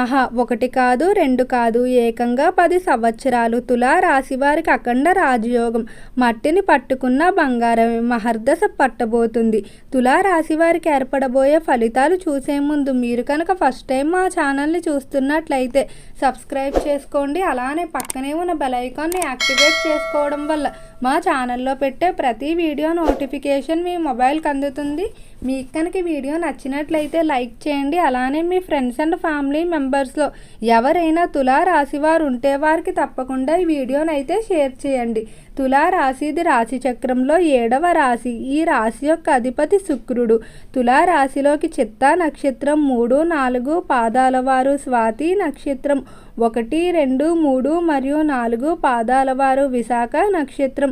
ఆహా ఒకటి కాదు రెండు కాదు ఏకంగా పది సంవత్సరాలు తులా రాశి వారికి అఖండ రాజయోగం. మట్టిని పట్టుకున్న బంగారమే మహర్దశ పట్టబోతుంది. తులా రాశి వారికి ఏర్పడబోయే ఫలితాలు చూసే ముందు మీరు కనుక ఫస్ట్ టైం మా ఛానల్ని చూస్తున్నట్లయితే సబ్స్క్రైబ్ చేసుకోండి. అలానే పక్కనే ఉన్న బెల్ ఐకాన్ని యాక్టివేట్ చేసుకోవడం వల్ల మా ఛానల్లో పెట్టే ప్రతి వీడియో నోటిఫికేషన్ మీ మొబైల్కి అందుతుంది. మీకు కనుక వీడియో నచ్చినట్లయితే లైక్ చేయండి. అలానే మీ ఫ్రెండ్స్ అండ్ ఫ్యామిలీ మెంబర్స్లో ఎవరైనా తులా రాశి వారు ఉంటే వారికి తప్పకుండా ఈ వీడియోని అయితే షేర్ చేయండి. తులా రాశిది రాశి చక్రంలో ఏడవ రాశి. ఈ రాశి యొక్క అధిపతి శుక్రుడు. తులా రాశిలోకి చిత్తా నక్షత్రం మూడు నాలుగు పాదాల వారు స్వాతి నక్షత్రం ఒకటి రెండు మూడు మరియు నాలుగు పాదాల వారు విశాఖ నక్షత్రం.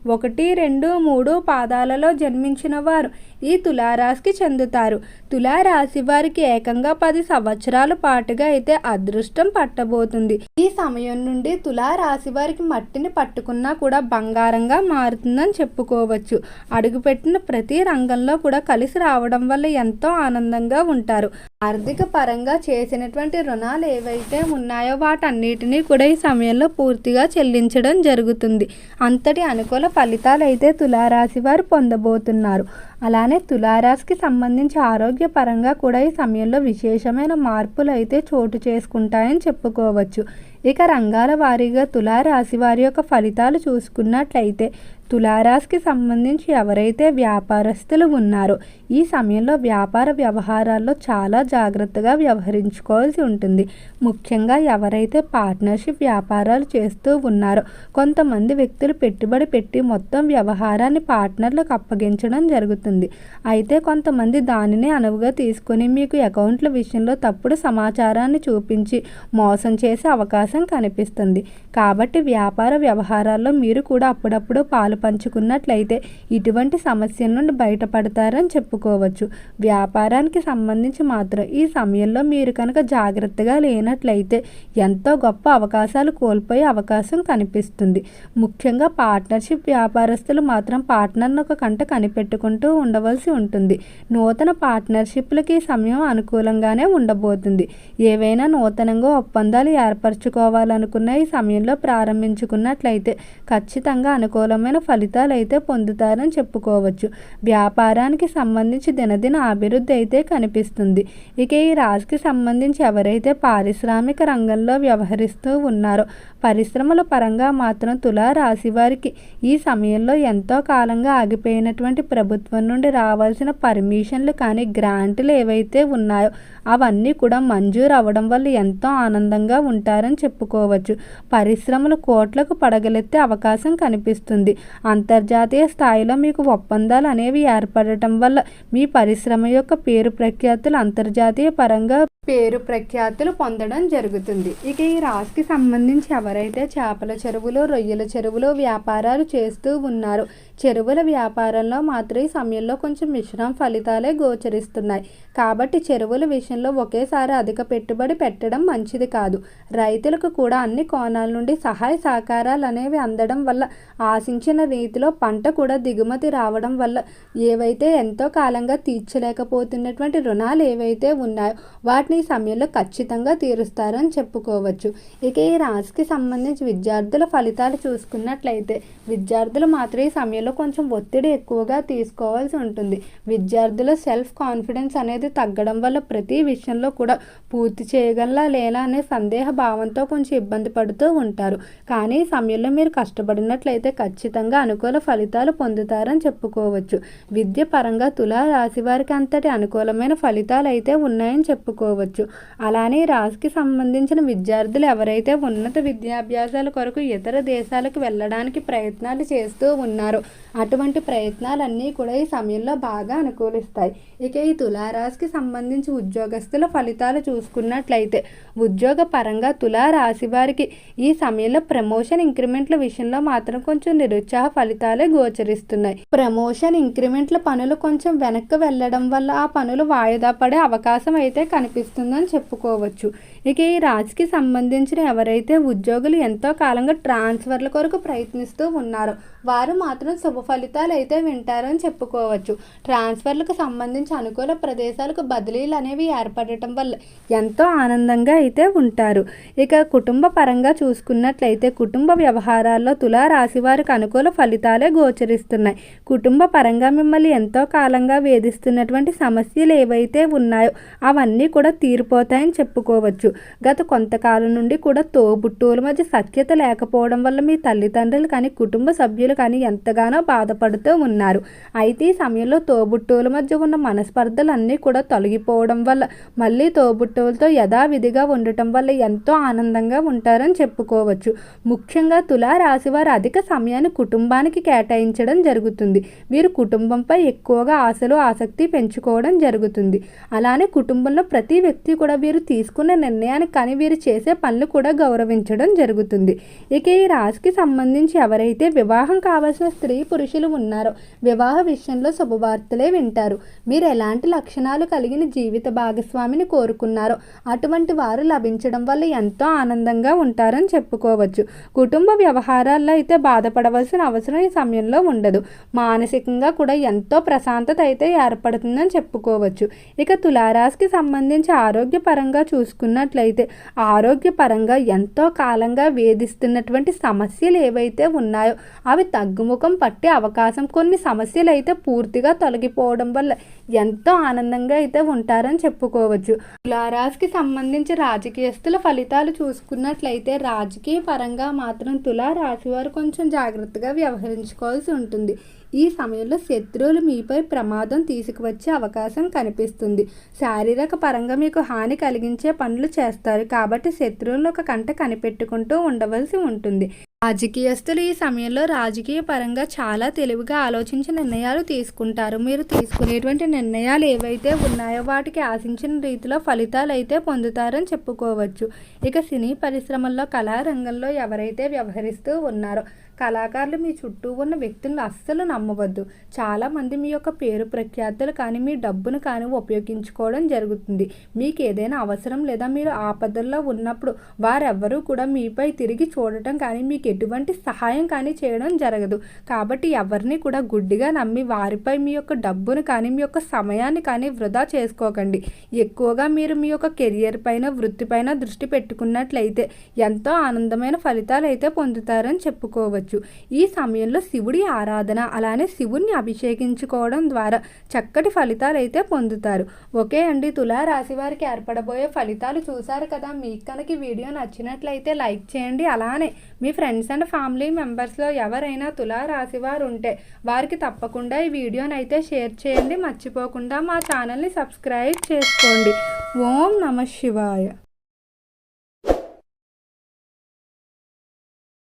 ఒకటి రెండు మూడు పాదాలలో జన్మించిన వారు ఈ తులారాశికి చెందుతారు. తులారాశి వారికి ఏకంగా పది సంవత్సరాల పాటుగా అయితే అదృష్టం పట్టబోతుంది. ఈ సమయం నుండి తులారాశి వారికి మట్టిని పట్టుకున్నా కూడా బంగారంగా మారుతుందని చెప్పుకోవచ్చు. అడుగుపెట్టిన ప్రతి రంగంలో కూడా కలిసి రావడం వల్ల ఎంతో ఆనందంగా ఉంటారు. ఆర్థిక పరంగా చేసినటువంటి రుణాలు ఏవైతే ఉన్నాయో వాటన్నిటినీ కూడా ఈ సమయంలో పూర్తిగా చెల్లించడం జరుగుతుంది. అంతటి అనుకూల ఫలితాలైతే తులారాశి వారు పొందబోతున్నారు. అలానే తులారాశికి సంబంధించి ఆరోగ్యపరంగా కూడా ఈ సమయంలో విశేషమైన మార్పులు అయితే చోటు చేసుకుంటాయని చెప్పుకోవచ్చు. ఇక రంగాల వారీగా తులారాశి వారి యొక్క ఫలితాలు చూసుకున్నట్లయితే తులారాశికి సంబంధించి ఎవరైతే వ్యాపారస్తులు ఉన్నారో ఈ సమయంలో వ్యాపార వ్యవహారాల్లో చాలా జాగ్రత్తగా వ్యవహరించుకోవాల్సి ఉంటుంది. ముఖ్యంగా ఎవరైతే పార్ట్నర్షిప్ వ్యాపారాలు చేస్తూ ఉన్నారో కొంతమంది వ్యక్తులు పెట్టుబడి పెట్టి మొత్తం వ్యవహారాన్ని పార్ట్నర్లకు అప్పగించడం జరుగుతుంది. అయితే కొంతమంది దానిని అనువుగా తీసుకొని మీకు అకౌంట్ల విషయంలో తప్పుడు సమాచారాన్ని చూపించి మోసం చేసే అవకాశం కనిపిస్తుంది. కాబట్టి వ్యాపార వ్యవహారాల్లో మీరు కూడా అప్పుడప్పుడు పాలు పంచుకున్నట్లయితే ఇటువంటి సమస్యల నుండి బయటపడతారని చెప్పుకోవచ్చు. వ్యాపారానికి సంబంధించి మాత్రం ఈ సమయంలో మీరు కనుక జాగ్రత్తగా లేనట్లయితే ఎంతో గొప్ప అవకాశాలు కోల్పోయే అవకాశం కనిపిస్తుంది. ముఖ్యంగా పార్ట్నర్షిప్ వ్యాపారస్తులు మాత్రం పార్ట్నర్ను ఒక కంట కనిపెట్టుకుంటూ ఉండవలసి ఉంటుంది. నూతన పార్ట్నర్షిప్లకి సమయం అనుకూలంగానే ఉండబోతుంది. ఏవైనా నూతనంగా ఒప్పందాలు ఏర్పరచుకోవాలనుకున్న ఈ సమయంలో ప్రారంభించుకున్నట్లయితే ఖచ్చితంగా అనుకూలమైన ఫలితాలు అయితే పొందుతారని చెప్పుకోవచ్చు. వ్యాపారానికి సంబంధించి దినదిన అభివృద్ధి అయితే కనిపిస్తుంది. ఇక ఈ రాశికి సంబంధించి ఎవరైతే పారిశ్రామిక రంగంలో వ్యవహరిస్తూ ఉన్నారో పరిశ్రమల పరంగా మాత్రం తులా రాశి వారికి ఈ సమయంలో ఎంతో కాలంగా ఆగిపోయినటువంటి ప్రభుత్వం నుండి రావాల్సిన పర్మిషన్లు కానీ గ్రాంట్లు ఏవైతే ఉన్నాయో అవన్నీ కూడా మంజూరు అవ్వడం వల్ల ఎంతో ఆనందంగా ఉంటారని చెప్పుకోవచ్చు. పరిశ్రమలు కోట్లకు పడగలెత్తే అవకాశం కనిపిస్తుంది. అంతర్జాతీయ స్థాయిలో మీకు ఒప్పందాలు అనేవి ఏర్పడటం వల్ల మీ పరిశ్రమ యొక్క పేరు ప్రఖ్యాతులు అంతర్జాతీయ పరంగా పేరు ప్రఖ్యాతులు పొందడం జరుగుతుంది. ఇక ఈ రాశికి సంబంధించి ఎవరైతే చేపల చెరువులు రొయ్యల చెరువులు వ్యాపారాలు చేస్తూ ఉన్నారో చెరువుల వ్యాపారంలో మాత్రం ఈ సమయంలో కొంచెం మిశ్రమ ఫలితాలే గోచరిస్తున్నాయి. కాబట్టి చెరువుల విషయంలో ఒకేసారి అధిక పెట్టుబడి పెట్టడం మంచిది కాదు. రైతులకు కూడా అన్ని కోణాల నుండి సహాయ సహకారాలు అనేవి అందడం వల్ల ఆశించిన రీతిలో పంట కూడా దిగుమతి రావడం వల్ల ఏవైతే ఎంతో కాలంగా తీర్చలేకపోతున్నటువంటి రుణాలు ఏవైతే ఉన్నాయో వాటిని ఈ సమయంలో ఖచ్చితంగా తీరుస్తారని చెప్పుకోవచ్చు. ఇక ఈ రాశికి సంబంధించి విద్యార్థుల ఫలితాలు చూసుకున్నట్లయితే విద్యార్థులు మాత్రం ఈ సమయంలో కొంచెం ఒత్తిడి ఎక్కువగా తీసుకోవాల్సి ఉంటుంది. విద్యార్థుల సెల్ఫ్ కాన్ఫిడెన్స్ అనేది తగ్గడం వల్ల ప్రతి విషయంలో కూడా పూర్తి చేయగలలా లేలా అనే సందేహ భావంతో కొంచెం ఇబ్బంది పడుతూ ఉంటారు. కానీ ఈ సమయంలో మీరు కష్టపడినట్లయితే ఖచ్చితంగా అనుకూల ఫలితాలు పొందుతారని చెప్పుకోవచ్చు. విద్య పరంగా తులా రాశి వారికి అంతటి అనుకూలమైన ఫలితాలు అయితే ఉన్నాయని చెప్పుకోవచ్చు. అలానే రాజుకి సంబంధించిన విద్యార్థులు ఎవరైతే ఉన్నత విద్యాభ్యాసాల కొరకు ఇతర దేశాలకు వెళ్ళడానికి ప్రయత్నాలు చేస్తూ ఉన్నారో. అటువంటి ప్రయత్నాలన్నీ కూడా ఈ సమయంలో బాగా అనుకూలిస్తాయి. ఇక ఈ తులారాశికి సంబంధించి ఉద్యోగస్తుల ఫలితాలు చూసుకున్నట్లయితే ఉద్యోగ పరంగా తులారాశి వారికి ఈ సమయంలో ప్రమోషన్ ఇంక్రిమెంట్ల విషయంలో మాత్రం కొంచెం నిరుత్సాహ ఫలితాలే గోచరిస్తున్నాయి. ప్రమోషన్ ఇంక్రిమెంట్ల పనులు కొంచెం వెనక్కి వెళ్ళడం వల్ల ఆ పనులు వాయిదా పడే అవకాశం అయితే కనిపిస్తుందని చెప్పుకోవచ్చు. ఇక ఈ రాశికి సంబంధించిన ఎవరైతే ఉద్యోగులు ఎంతో కాలంగా ట్రాన్స్ఫర్ల కొరకు ప్రయత్నిస్తూ ఉన్నారో వారు మాత్రం శుభ ఫలితాలు అయితే వింటారని చెప్పుకోవచ్చు. ట్రాన్స్ఫర్లకు సంబంధించి అనుకూల ప్రదేశాలకు బదిలీలు అనేవి ఏర్పడటం వల్ల ఎంతో ఆనందంగా అయితే ఉంటారు. ఇక కుటుంబ పరంగా చూసుకున్నట్లయితే కుటుంబ వ్యవహారాల్లో తులా రాశి వారికి అనుకూల ఫలితాలే గోచరిస్తున్నాయి. కుటుంబ పరంగా మిమ్మల్ని ఎంతో కాలంగా వేధిస్తున్నటువంటి సమస్యలు ఏవైతే ఉన్నాయో అవన్నీ కూడా తీరిపోతాయని చెప్పుకోవచ్చు. గత కొంతకాలం నుండి కూడా తోబుట్టువుల మధ్య సఖ్యత లేకపోవడం వల్ల మీ తల్లిదండ్రులు కానీ కుటుంబ సభ్యులు కానీ ఎంతగానో బాధపడుతూ ఉన్నారు. అయితే ఈ సమయంలో తోబుట్టువుల మధ్య ఉన్న మనస్పర్ధలు అన్నీ కూడా తొలగిపోవడం వల్ల మళ్ళీ తోబుట్టువులతో యథావిధిగా ఉండటం వల్ల ఎంతో ఆనందంగా ఉంటారని చెప్పుకోవచ్చు. ముఖ్యంగా తులా రాశి వారు అధిక సమయాన్ని కుటుంబానికి కేటాయించడం జరుగుతుంది. వీరు కుటుంబంపై ఎక్కువగా ఆశలు ఆసక్తి పెంచుకోవడం జరుగుతుంది. అలానే కుటుంబంలో ప్రతి వ్యక్తి కూడా వీరు తీసుకున్న నిర్ణయం నిర్ణయాన్ని కానీ వీరు చేసే పనులు కూడా గౌరవించడం జరుగుతుంది. ఇక ఈ రాశికి సంబంధించి ఎవరైతే వివాహం కావాల్సిన స్త్రీ పురుషులు ఉన్నారో వివాహ విషయంలో శుభవార్తలే వింటారు. మీరు ఎలాంటి లక్షణాలు కలిగిన జీవిత భాగస్వామిని కోరుకున్నారో అటువంటి వారు లభించడం వల్ల ఎంతో ఆనందంగా ఉంటారని చెప్పుకోవచ్చు. కుటుంబ వ్యవహారాల్లో అయితే బాధపడవలసిన అవసరం ఈ సమయంలో ఉండదు. మానసికంగా కూడా ఎంతో ప్రశాంతత అయితే ఏర్పడుతుందని చెప్పుకోవచ్చు. ఇక తులారాశికి సంబంధించి ఆరోగ్యపరంగా చూసుకున్నట్లయితే ఆరోగ్యపరంగా ఎంతో కాలంగా వేధిస్తున్నటువంటి సమస్యలు ఏవైతే ఉన్నాయో అవి తగ్గుముఖం పట్టే అవకాశం కొన్ని సమస్యలు అయితే పూర్తిగా తొలగిపోవడం వల్ల ఎంతో ఆనందంగా అయితే ఉంటారని చెప్పుకోవచ్చు. తులారాశికి సంబంధించి రాజకీయస్తుల ఫలితాలు చూసుకున్నట్లయితే రాజకీయ పరంగా మాత్రం తులారాశి వారు కొంచెం జాగ్రత్తగా వ్యవహరించుకోవాల్సి ఉంటుంది. ఈ సమయంలో శత్రువులు మీపై ప్రమాదం తీసుకువచ్చే అవకాశం కనిపిస్తుంది. శారీరక పరంగా మీకు హాని కలిగించే పనులు చేస్తారు. కాబట్టి శత్రువులను ఒక కంట కనిపెట్టుకుంటూ ఉండవలసి ఉంటుంది. రాజకీయస్తులు ఈ సమయంలో రాజకీయ పరంగా చాలా తెలివిగా ఆలోచించి నిర్ణయాలు తీసుకుంటారు. మీరు తీసుకునేటువంటి నిర్ణయాలు ఏవైతే ఉన్నాయో వాటికి ఆశించిన రీతిలో ఫలితాలు అయితే పొందుతారని చెప్పుకోవచ్చు. ఇక సినీ పరిశ్రమల్లో కళారంగంలో ఎవరైతే వ్యవహరిస్తూ ఉన్నారో కళాకారులు మీ చుట్టూ ఉన్న వ్యక్తులను అస్సలు నమ్మవద్దు. చాలామంది మీ యొక్క పేరు ప్రఖ్యాతులు కానీ మీ డబ్బును కానీ ఉపయోగించుకోవడం జరుగుతుంది. మీకు ఏదైనా అవసరం లేదా మీరు ఆపదల్లో ఉన్నప్పుడు వారెవ్వరూ కూడా మీపై తిరిగి చూడటం కానీ మీకు ఎటువంటి సహాయం కానీ చేయడం జరగదు. కాబట్టి ఎవరిని కూడా గుడ్డిగా నమ్మి వారిపై మీ యొక్క డబ్బును కానీ మీ యొక్క సమయాన్ని కానీ వృధా చేసుకోకండి. ఎక్కువగా మీరు మీ యొక్క కెరియర్ పైన వృత్తి పైన దృష్టి పెట్టుకున్నట్లయితే ఎంతో ఆనందమైన ఫలితాలు అయితే పొందుతారని చెప్పుకోవచ్చు. ఈ సమయంలో శివుడి ఆరాధన అలానే శివుణ్ణి అభిషేకించుకోవడం ద్వారా చక్కటి ఫలితాలు అయితే పొందుతారు. ఓకే అండి తులా రాశి వారికి ఏర్పడబోయే ఫలితాలు చూశారు కదా? మీకు కనుక వీడియో నచ్చినట్లయితే లైక్ చేయండి. అలానే మీ ఫ్రెండ్స్ అండ్ ఫ్యామిలీ మెంబర్స్లో ఎవరైనా తులా రాశివారు ఉంటే వారికి తప్పకుండా ఈ వీడియోని అయితే షేర్ చేయండి. మర్చిపోకుండా మా ఛానల్ని సబ్స్క్రైబ్ చేసుకోండి. ఓం నమ శివాయ.